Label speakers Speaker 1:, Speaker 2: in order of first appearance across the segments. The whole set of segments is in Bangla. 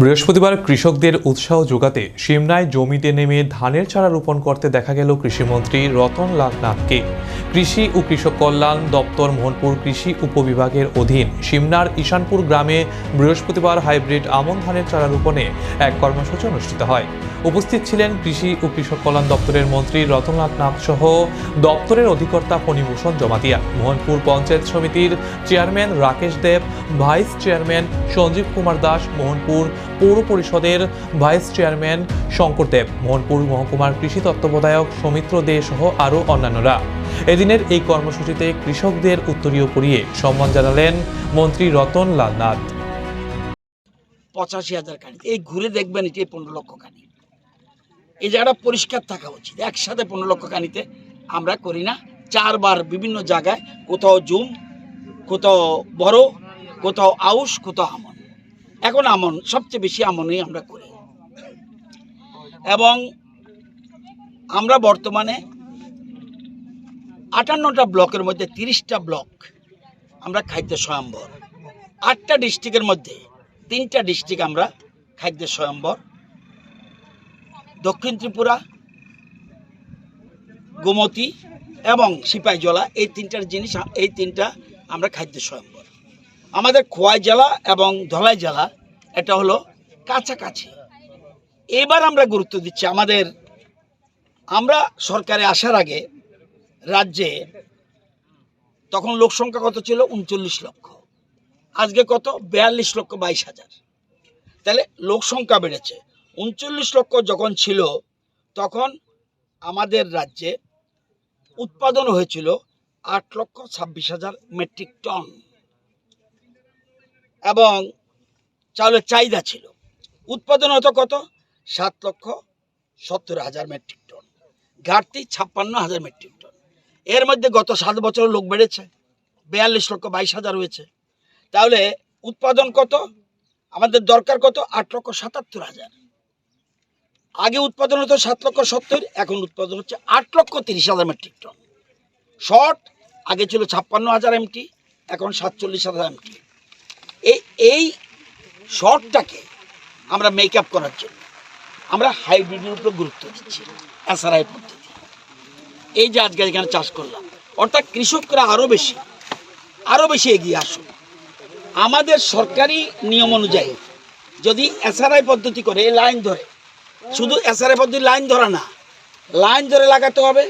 Speaker 1: বৃহস্পতিবার কৃষকদের উৎসাহ যোগাতে সিমনায় জমিতে নেমে ধানের চারা রোপণ করতে দেখা গেল কৃষিমন্ত্রী রতন লাল নাথকে কৃষি ও কৃষক কল্যাণ দপ্তর মোহনপুর কৃষি উপবিভাগের অধীন সিমনার ঈশানপুর গ্রামে বৃহস্পতিবার হাইব্রিড আমন ধানের চারা রোপণে এক কর্মসূচি অনুষ্ঠিত হয়। উপস্থিত ছিলেন কৃষি ও কৃষক কল্যাণ দপ্তরের মন্ত্রী রতনলাল নাথ সহ দপ্তরের অধিকর্তা ফণিভূষণ জমাতিয়া। মোহনপুর পঞ্চায়েত সমিতির chairman Rakesh Deb, vice chairman Sanjib Kumar Das, Mohanpur পৌর পরিষদের ভাইস চেয়ারম্যান শঙ্কর দেব, মোহনপুর মহকুমার কৃষি তত্ত্বাবধায়ক সৌমিত্র দে সহ আরও অন্যান্যরা। এদিনের এই কর্মসূচিতে কৃষকদের উত্তরীয় পরিয়ে সম্মান জানালেন মন্ত্রী রতন লাল নাথ।
Speaker 2: পঁচাশি হাজার কানি। এই ঘুরে দেখবেন এটি পনেরো লক্ষ কানি। এই জায়গাটা পরিষ্কার থাকা উচিত। একসাথে পনেরো লক্ষ কানিতে আমরা করি না। চারবার বিভিন্ন জায়গায় কোথাও জুম, কোথাও বড়, কোথাও আউশ, কোথাও আমন। এখন আমন, সবচেয়ে বেশি আমনই আমরা করি। এবং আমরা বর্তমানে আটান্নটা ব্লকের মধ্যে তিরিশটা ব্লক আমরা খাদ্য স্বয়ম্বর। আটটা ডিস্ট্রিক্টের মধ্যে তিনটা ডিস্ট্রিক্ট আমরা খাদ্য স্বয়ম্বর। দক্ষিণ ত্রিপুরা, গোমতী এবং সিপাহীজলা এই তিনটার জিনিস এই তিনটা আমরা খাদ্য স্বয়ম্বর। আমাদের খোয়াই জেলা এবং ধলাই জেলা, এটা হলো কাছাকাছি। এবার আমরা গুরুত্ব দিচ্ছি আমাদের, আমরা সরকারে আসার আগে রাজ্যে তখন লোক সংখ্যা কত ছিল? উনচল্লিশ লক্ষ। আজকে কত? বিয়াল্লিশ লক্ষ বাইশ হাজার। তাহলে লোক সংখ্যা বেড়েছে। উনচল্লিশ লক্ষ যখন ছিল, তখন আমাদের রাজ্যে উৎপাদন হয়েছিল আট লক্ষ ছাব্বিশ হাজার মেট্রিক টন। এবং চাউলের চাহিদা ছিল। উৎপাদন হতো কত? সাত লক্ষ সত্তর হাজার মেট্রিক টন। ঘাটতি ছাপ্পান্ন হাজার মেট্রিক টন। এর মধ্যে গত সাত বছর লোক বেড়েছে। বিয়াল্লিশ লক্ষ বাইশ হাজার হয়েছে। তাহলে উৎপাদন কত? আমাদের দরকার কত? আট লক্ষ সাতাত্তর হাজার। আগে উৎপাদন হতো সাত লক্ষ সত্তর, এখন উৎপাদন হচ্ছে আট লক্ষ তিরিশ হাজার মেট্রিক টন। শর্ট, আগে ছিল ছাপ্পান্ন হাজার এমটি, এখন সাতচল্লিশ হাজার এমটি। এই শর্টটাকে আমরা মেক আপ করার জন্য আমরা হাইব্রিডের উপর গুরুত্ব দিচ্ছি এসআরআই পদ্ধতি। এই যে আজকে এখানে চাষ করলাম, অর্থাৎ কৃষকরা আরও বেশি আরও বেশি এগিয়ে আসুন আমাদের সরকারি নিয়ম অনুযায়ী যদি এসআরআই পদ্ধতি করে, এই লাইন ধরে, শুধু এসআরআই পদ্ধতি লাইন ধরা না লাইন ধরে লাগাতে হবে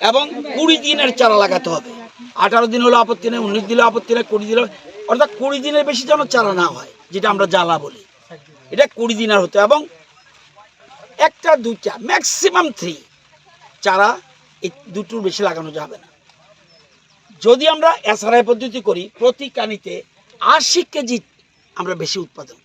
Speaker 2: এবং কুড়ি দিনের চারা লাগাতে হবে। আঠারো দিন হলো আপত্তি নেই, উনিশ দিলে আপত্তি নেই, কুড়ি দিলে অর্থাৎ কুড়ি দিনের বেশি যেন চারা না হয়, যেটা আমরা জ্বালা বলি। এটা কুড়ি দিন আর হতো এবং একটা, দুইটা ম্যাক্সিমাম থ্রি চারা এই দুটোর বেশি লাগানো যাবে না। যদি আমরা এসআরআই পদ্ধতি করি, প্রতি কানিতে আশি কেজি আমরা বেশি উৎপাদন